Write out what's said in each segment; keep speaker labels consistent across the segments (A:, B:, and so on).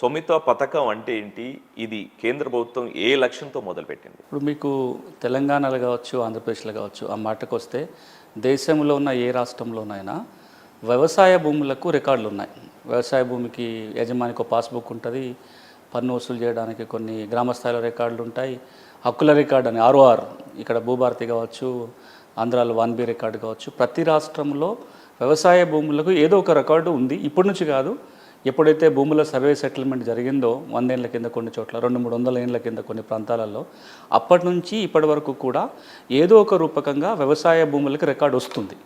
A: స్వమిత్వ పథకం అంటే ఏంటి? ఇది కేంద్ర ప్రభుత్వం ఏ లక్ష్యంతో మొదలుపెట్టింది?
B: ఇప్పుడు మీకు తెలంగాణలో కావచ్చు ఆంధ్రప్రదేశ్లో కావచ్చు ఆ మాటకు వస్తే దేశంలో ఉన్న ఏ రాష్ట్రంలోనైనా వ్యవసాయ భూములకు రికార్డులు ఉన్నాయి. వ్యవసాయ భూమికి యజమానికి ఒక పాస్బుక్ ఉంటుంది. పన్ను వసూలు చేయడానికి కొన్ని గ్రామస్థాయిలో రికార్డులు ఉంటాయి. హక్కుల రికార్డు అని ఆర్ఓఆర్ ఇక్కడ భూభారతి కావచ్చు ఆంధ్రాలో వన్ బి రికార్డు కావచ్చు ప్రతి రాష్ట్రంలో వ్యవసాయ భూములకు ఏదో ఒక రికార్డు ఉంది. ఇప్పటి నుంచి కాదు ఎప్పుడైతే భూముల సర్వే సెటిల్మెంట్ జరిగిందో వందేళ్ళ కింద కొన్ని చోట్ల రెండు మూడు వందల ఏళ్ళ కింద కొన్ని ప్రాంతాలలో అప్పటి నుంచి ఇప్పటి వరకు కూడా ఏదో ఒక రూపకంగా వ్యవసాయ భూములకు రికార్డు వస్తుంది.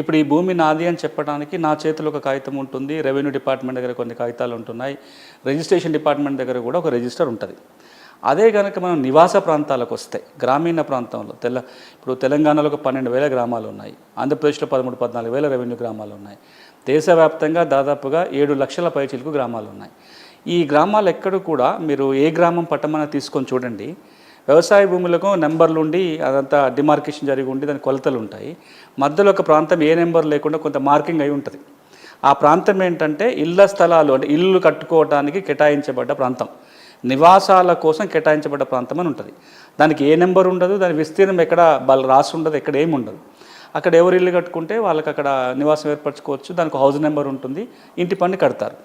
B: ఇప్పుడు ఈ భూమి నాది అని చెప్పడానికి నా చేతిలో ఒక కాగితం ఉంటుంది రెవెన్యూ డిపార్ట్మెంట్ దగ్గర కొన్ని కాగితాలు ఉంటున్నాయి రిజిస్ట్రేషన్ డిపార్ట్మెంట్ దగ్గర కూడా ఒక రిజిస్టర్ ఉంటుంది. అదే కనుక మనం నివాస ప్రాంతాలకు వస్తే గ్రామీణ ప్రాంతంలో తెల్ల ఇప్పుడు తెలంగాణలో ఒక పన్నెండు వేల గ్రామాలు ఉన్నాయి ఆంధ్రప్రదేశ్లో పదమూడు పద్నాలుగు వేల రెవెన్యూ గ్రామాలు ఉన్నాయి దేశవ్యాప్తంగా దాదాపుగా ఏడు లక్షల పైచీలకు గ్రామాలు ఉన్నాయి. ఈ గ్రామాలు ఎక్కడ కూడా మీరు ఏ గ్రామం పట్టమన్నా తీసుకొని చూడండి వ్యవసాయ భూములకు నెంబర్లు ఉండి అదంతా డిమార్కేషన్ జరిగి ఉండి దాని కొలతలు ఉంటాయి. మధ్యలో ఒక ప్రాంతం ఏ నెంబర్ లేకుండా కొంత మార్కింగ్ అయి ఉంటుంది. ఆ ప్రాంతం ఏంటంటే ఇళ్ళ స్థలాలు అంటే ఇల్లు కట్టుకోవడానికి కేటాయించబడ్డ ప్రాంతం. నివాసాల కోసం కేటాయించబడ్డ ప్రాంతం అని ఉంటుంది. దానికి ఏ నెంబర్ ఉండదు దాని విస్తీర్ణం ఎక్కడ బల రాసి ఉండదు ఎక్కడ ఏమి ఉండదు. అక్కడ ఎవరు ఇల్లు కట్టుకుంటే వాళ్ళకి అక్కడ నివాసం ఏర్పరచుకోవచ్చు దానికి హౌస్ నెంబర్ ఉంటుంది ఇంటి పన్ను కడతారు.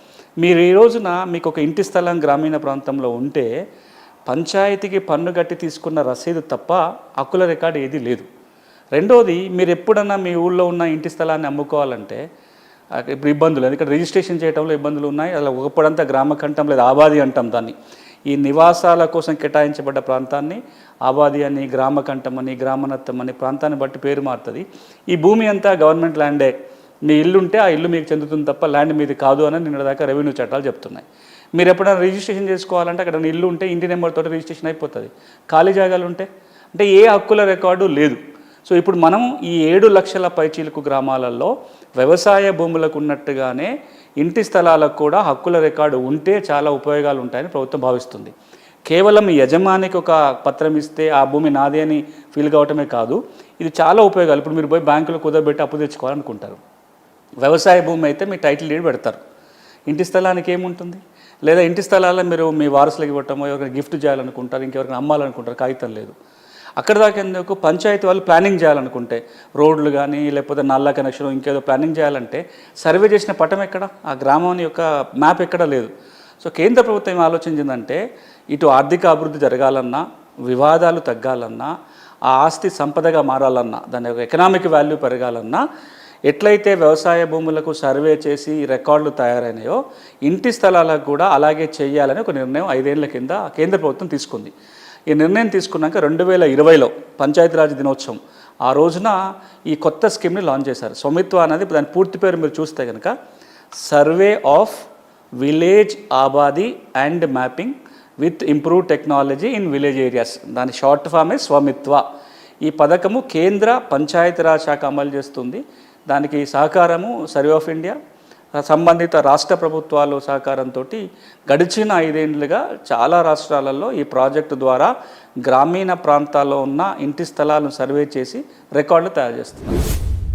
B: మీరు ఈ రోజున మీకు ఒక ఇంటి స్థలం గ్రామీణ ప్రాంతంలో ఉంటే పంచాయతీకి పన్ను కట్టి తీసుకున్న రసీదు తప్ప హక్కుల రికార్డు ఏది లేదు. రెండోది మీరు ఎప్పుడన్నా మీ ఊళ్ళో ఉన్న ఇంటి స్థలాన్ని అమ్ముకోవాలంటే ఇప్పుడు ఇబ్బందులు ఎందుకంటే రిజిస్ట్రేషన్ చేయడంలో ఇబ్బందులు ఉన్నాయి అలా ఒకప్పుడంతా గ్రామ కంఠం లేదా ఆబాది అంటాం దాన్ని. ఈ నివాసాల కోసం కేటాయించబడ్డ ప్రాంతాన్ని ఆబాది అని గ్రామ కంఠం అని గ్రామనత్తం అని ప్రాంతాన్ని బట్టి పేరు మారుతుంది. ఈ భూమి అంతా గవర్నమెంట్ ల్యాండే. మీ ఇల్లు ఉంటే ఆ ఇల్లు మీకు చెందుతుంది తప్ప ల్యాండ్ మీది కాదు అని నిన్న దాకా రెవెన్యూ చట్టాలు చెప్తున్నాయి. మీరు ఎప్పుడైనా రిజిస్ట్రేషన్ చేసుకోవాలంటే అక్కడ ఇల్లు ఉంటే ఇంటి నెంబర్ రిజిస్ట్రేషన్ అయిపోతుంది. ఖాళీ జాగాలు ఉంటే అంటే ఏ హక్కుల రికార్డు లేదు. సో ఇప్పుడు మనం ఈ ఏడు లక్షల పైచీలకు గ్రామాలలో వ్యవసాయ భూములకు ఉన్నట్టుగానే ఇంటి స్థలాలకు కూడా హక్కుల రికార్డు ఉంటే చాలా ఉపయోగాలు ఉంటాయని ప్రభుత్వం భావిస్తుంది. కేవలం యజమానికి ఒక పత్రం ఇస్తే ఆ భూమి నాదే అని ఫీల్ కావటమే కాదు ఇది చాలా ఉపయోగాలు. ఇప్పుడు మీరు పోయి బ్యాంకులో కుదరబెట్టి అప్పు తెచ్చుకోవాలనుకుంటారు. వ్యవసాయ భూమి అయితే మీ టైటిల్ డీడ్ పెడతారు. ఇంటి స్థలానికి ఏముంటుంది? లేదా ఇంటి స్థలాల్లో మీరు మీ వారసులకు ఇవ్వటమో ఎవరికైనా గిఫ్ట్ చేయాలనుకుంటారు ఇంకెవరికైనా అమ్మాలనుకుంటారు కాగితం లేదు. అక్కడ దాకా ఎందుకు పంచాయతీ వాళ్ళు ప్లానింగ్ చేయాలనుకుంటే రోడ్లు కానీ లేకపోతే నల్ల కనెక్షన్ ఇంకేదో ప్లానింగ్ చేయాలంటే సర్వే చేసిన పటం ఎక్కడ? ఆ గ్రామం యొక్క మ్యాప్ ఎక్కడ లేదు. సో కేంద్ర ప్రభుత్వం ఏం ఆలోచించిందంటే ఇటు ఆర్థిక అభివృద్ధి జరగాలన్నా వివాదాలు తగ్గాలన్నా ఆ ఆస్తి సంపదగా మారాలన్నా దాని యొక్క ఎకనామిక్ వాల్యూ పెరగాలన్నా ఎట్లయితే వ్యవసాయ భూములకు సర్వే చేసి రికార్డులు తయారైనాయో ఇంటి స్థలాలకు కూడా అలాగే చేయాలని ఒక నిర్ణయం ఐదేళ్ళ కింద కేంద్ర ప్రభుత్వం తీసుకుంది. ఈ నిర్ణయం తీసుకున్నాక రెండు వేల ఇరవైలో పంచాయతీరాజ్ దినోత్సవం. ఆ రోజున ఈ కొత్త స్కీమ్ని లాంచ్ చేశారు. స్వమిత్వ అనేది దాని పూర్తి పేరు మీరు చూస్తే కనుక survey of village Abadi and mapping with improve technology in village areas దాని షార్ట్ ఫామే స్వమిత్వ ఈ పథకము కేంద్ర పంచాయతీరాజ్ శాఖ అమలు చేస్తుంది. దానికి సహకారము సర్వే ఆఫ్ ఇండియా సంబంధిత రాష్ట్ర ప్రభుత్వాలు సహకారంతో గడిచిన ఐదేండ్లుగా చాలా రాష్ట్రాలలో ఈ ప్రాజెక్టు ద్వారా గ్రామీణ ప్రాంతాల్లో ఉన్న ఇంటి స్థలాలను సర్వే చేసి రికార్డులు తయారు చేస్తున్నారు.